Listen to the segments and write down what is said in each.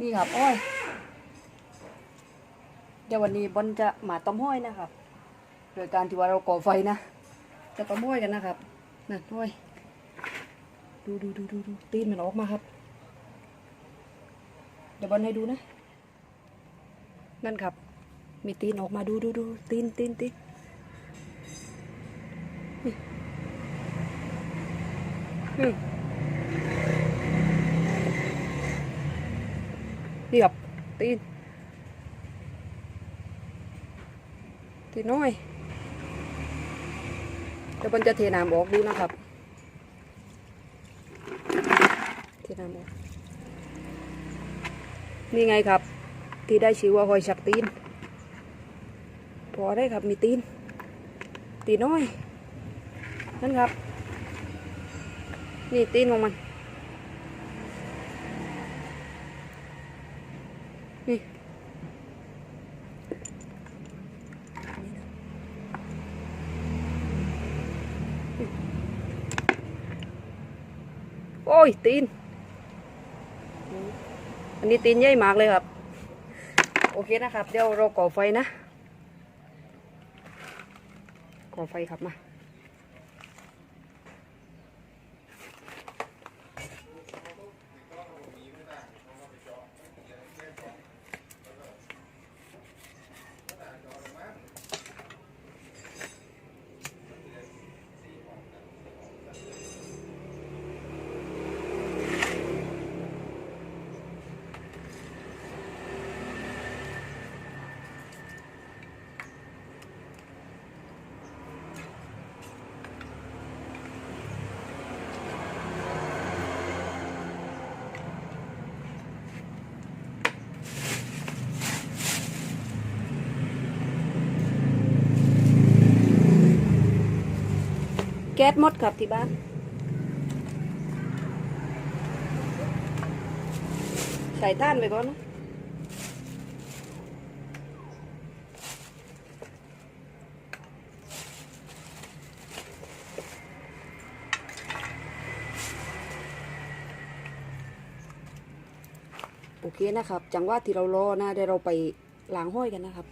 นี่ครับอ้อยเดี๋ยววันนี้บอลจะหมาต้มห้อยนะครับ โดยการที่ว่าเราก่อไฟนะ จะต้มห้อยกันนะครับนั่นห้อยดูดูดูดูดูตีนมันออกมาครับ เดี๋ยวบอลให้ดูนะ นั่นครับ มีตีนออกมาดูดูดูตีนตีนตีนนี่ อืมนี่ครับตีนตีน้อยเดี๋ยวบอลจะเทน้ำออกดูนะครับ เทน้ำออกนี่ไงครับ ที่ได้ชื่อว่าหอยฉักตีน พอได้ครับมีตีน ตีน้อย นั่นครับ นี่ตีนของมัน นี่โอ้ย ตีน อันนี้ตีนใหญ่มากเลยครับ โอเคนะครับ เดี๋ยวเราก่อไฟนะ ก่อไฟครับมา แก๊สหมดครับที่บ้านใส่ต้านไปก่อนนะโอเคนะครับ จังหวะที่เรารอนะเดี๋ยวเราไปล้างห้อยกันนะครับ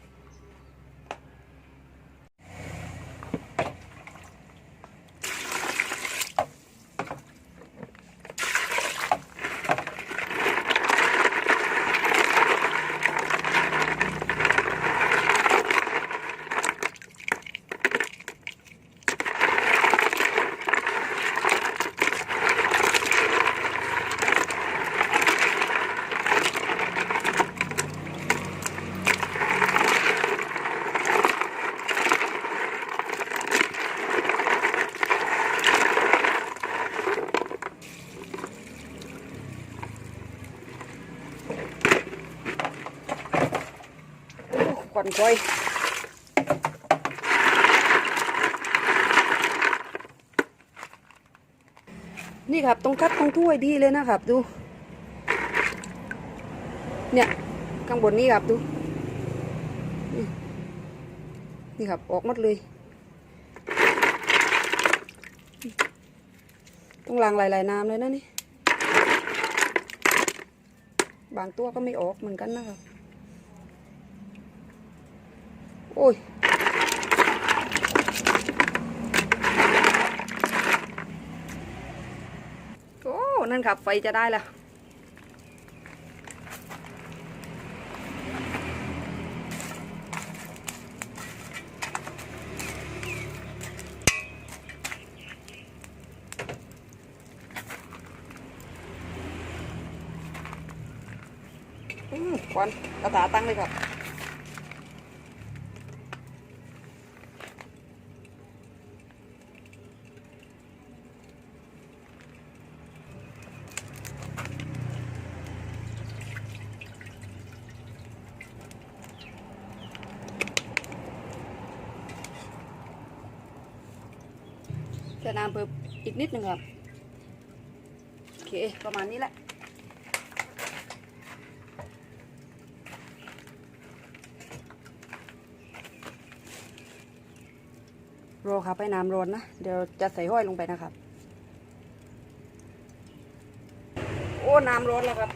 โอ้ควันไฟนี่ครับตรงคัดของถ้วยดีเลยนะครับ ดู เนี่ยข้างบนนี้ครับดูนี่นี่ครับออกหมดเลยต้องล้างหลายๆน้ำเลยนะนี่ บางตัวก็ไม่ออกเหมือนกันนะครับ โอ้ย โอ้ นั่นครับไฟจะได้แล้วอืมควันกระถาตั้งเลยครับ น้ำเพิ่มอีกนิดหนึ่งครับ โอเค ประมาณนี้แหละ รอครับให้น้ำร้อนนะ เดี๋ยวจะใส่ห้อยลงไปนะครับ โอ้ น้ำร้อนแล้วครับ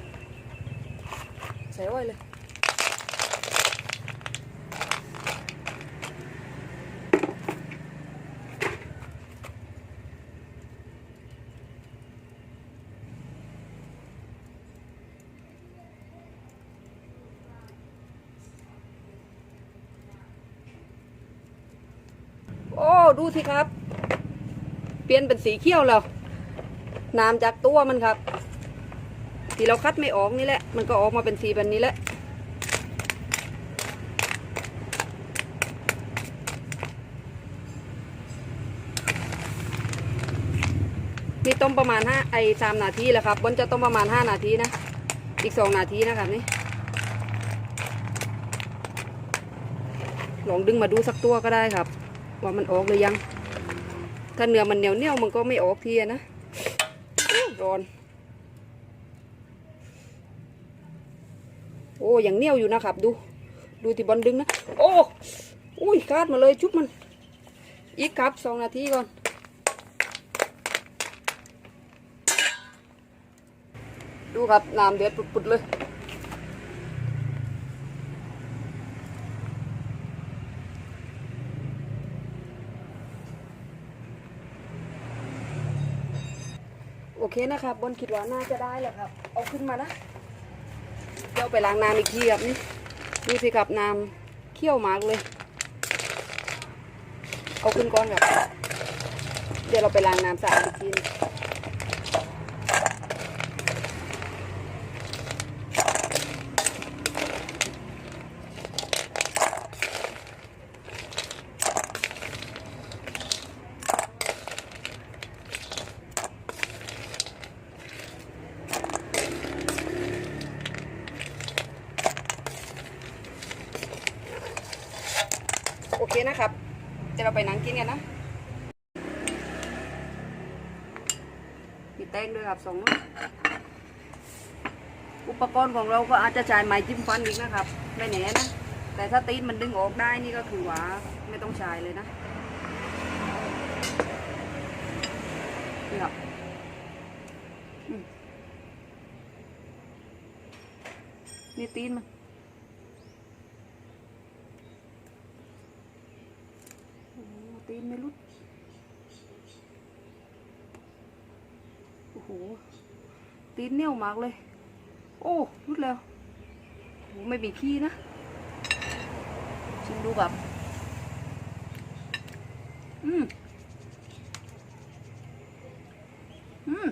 ใส่ไว้เลย โอ้ ดูสิครับ เปลี่ยนเป็นสีเขียวแล้วน้ำจากตัวมันครับ ที่เราคัดไม่ออกนี่แหละ มันก็ออกมาเป็นสีแบบนี้แหละนี่ต้มประมาณห้าไอสามนาทีแล้วครับบนจะต้มประมาณห้านาทีนะ อีกสองนาทีนะครับนี่ลองดึงมาดูสักตัวก็ได้ครับ ว่ามันออกหรือยัง ถ้าเนื้อมันเหนียวเนียวมันก็ไม่ออกทีอะนะร้อนโอ้ยังเหนียวอยู่นะครับ ดู ดูที่บอลดึงนะ โอ้อุ้ยคาดมาเลยชุบมัน อีกครับสองนาทีก่อนดูครับน้ำเดือดปุดๆเลย โอเคนะครับบนคิดว่าน่าจะได้แหละครับ เอาขึ้นมานะเดี๋ยวไปล้างน้ำอีกทีครับนี่ดูสิครับน้ำเคี่ยวมากเลย เอาขึ้นก้อนครับ เดี๋ยวเราไปล้างน้ำสะอาดอีกที นึงโอเคนะครับเดี๋ยวเราไปนั่งกินกันนะมีแต้งด้วยครับสองลูกอุปกรณ์ของเราก็อาจจะใช้ไม้จิ้มฟันอีกนะครับไม่แน่นะ แต่ถ้าตีนมันดึงออกได้นี่ก็คือว่าไม่ต้องใช้เลยนะนี่ครับนี่ตีนมัน โอ้โห ตีนไม่รุด โอ้โห ตีนเนียวมากเลย โอ้รุดแล้วโอ้โหไม่มีขี้นะ ชิมดูแบบ อืม อืม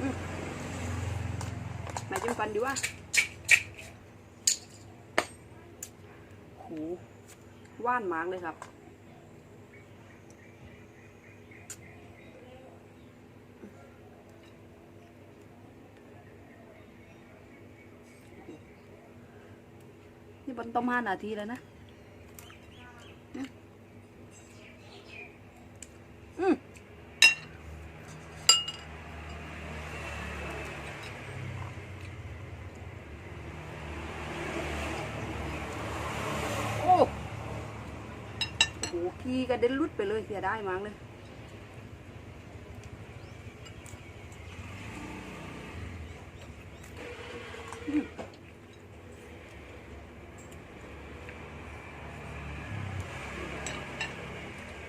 อืมมาจิ้มฟันดีว่าโห ว่านมากเลยครับนี่บนต้มห้านาทีแล้วนะอืมอืมโอ้ กีกระเด็นหลุดไปเลยเสียได้มั้งเลย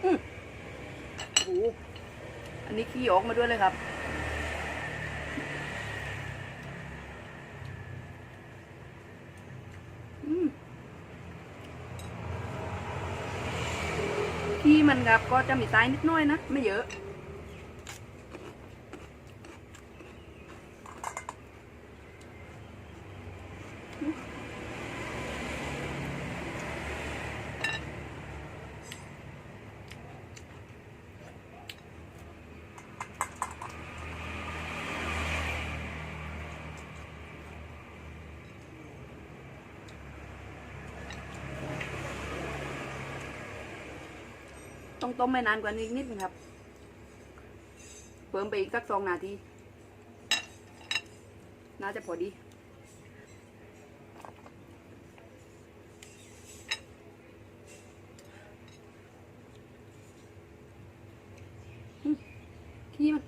โอ้โหอันนี้ขี้ออกมาด้วยเลยครับ อืม ครับ ก็จะมีทรายนิดน้อยนะ ไม่เยอะ ต้องต้มไม่นานกว่านี้อีกนิดนึงครับ เพิ่มไปอีกสักสองนาที น่าจะพอดี ขี้มัน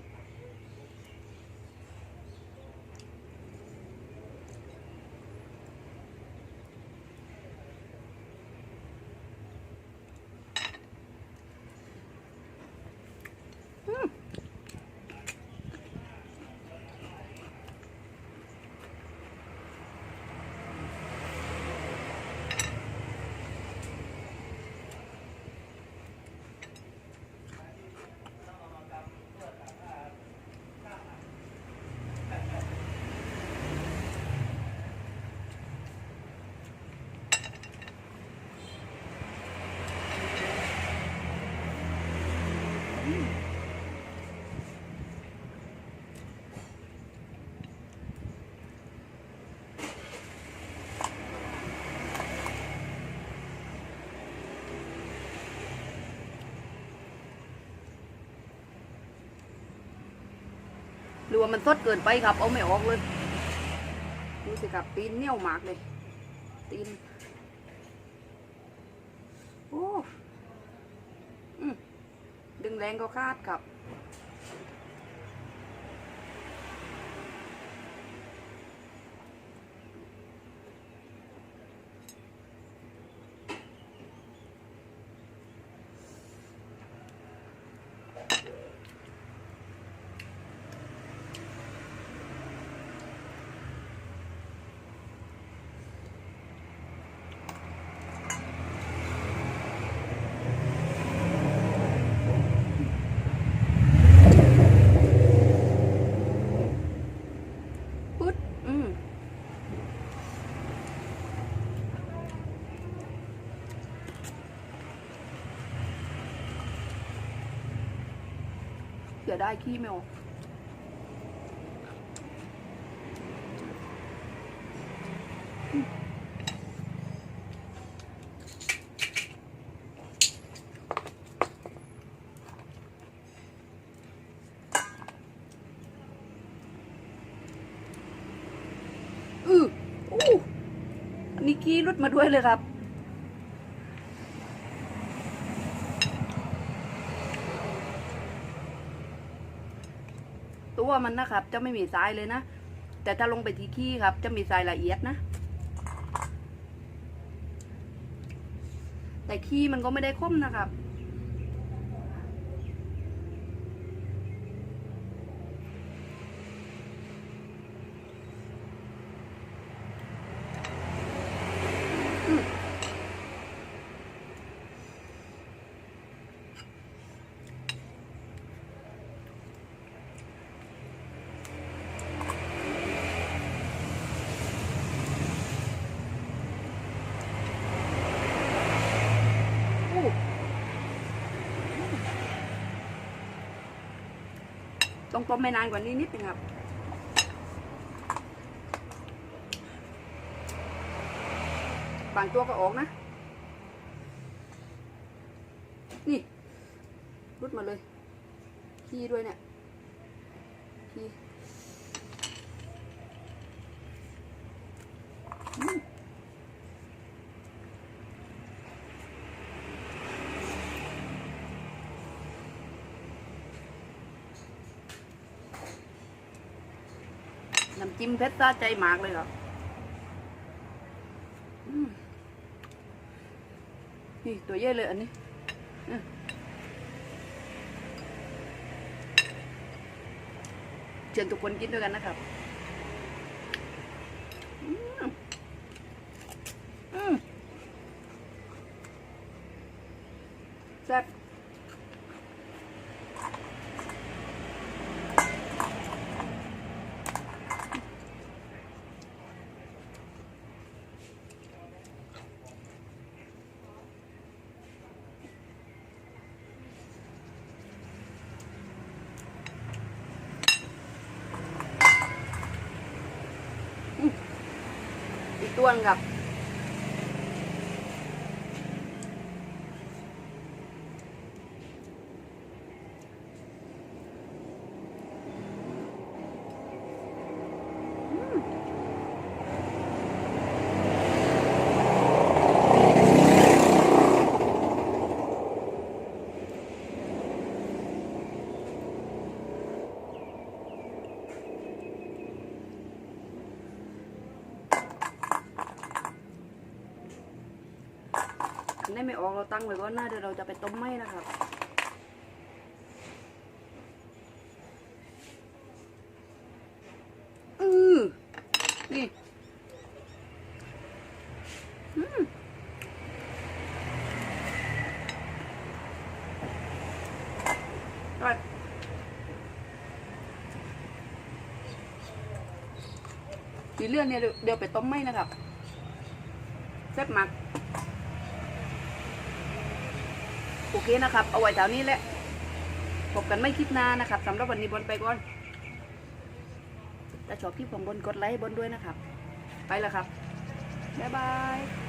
ว่ามันสดเกินไปครับ เอาไม่ออกเลยดูสิครับตีนเนียวมากเลย ตีน โอ้อดึงแรงก็คาดครับ ปึ๊ดอืมเสียได้ขี้ไม่ออกอืออู้อันนี้ขี้รุดมาด้วยเลยครับ วมันนะครับ จะไม่มีทรายเลยนะ แต่ถ้าลงไปที่ขี้ครับ จะมีทรายละเอียดนะ แต่ขี้มันก็ไม่ได้คมนะครับ อู้ ต้องต้มไม่นานกว่านี้นิดนึงครับบางตัวก็ออกนะ นี่รุดมาเลยขี้ด้วยเนี่ยขี้ จิ้มเพชรซาใจมากเลยเหรอนี่ตัวเย่เลยอันนี้เชิญทุกคนกินด้วยกันนะครับ อีกตัวนกับ ออกเราตั้งไว้ก่อนนะเดี๋ยวเราจะไปต้มไหมนะครับอือนี่อืมอสีเลือดเนี่ยเดี๋ยวไปต้มไหมนะครับแซ่บมาก โอเคนะครับ เอาไว้แถวนี้แหละพบกันไม่คิดนานนะครับสำหรับวันนี้บนไปก่อนถ้าชอบที่ผมบนกดไลค์บนด้วยนะครับ ไปแล้วครับ บ๊ายบาย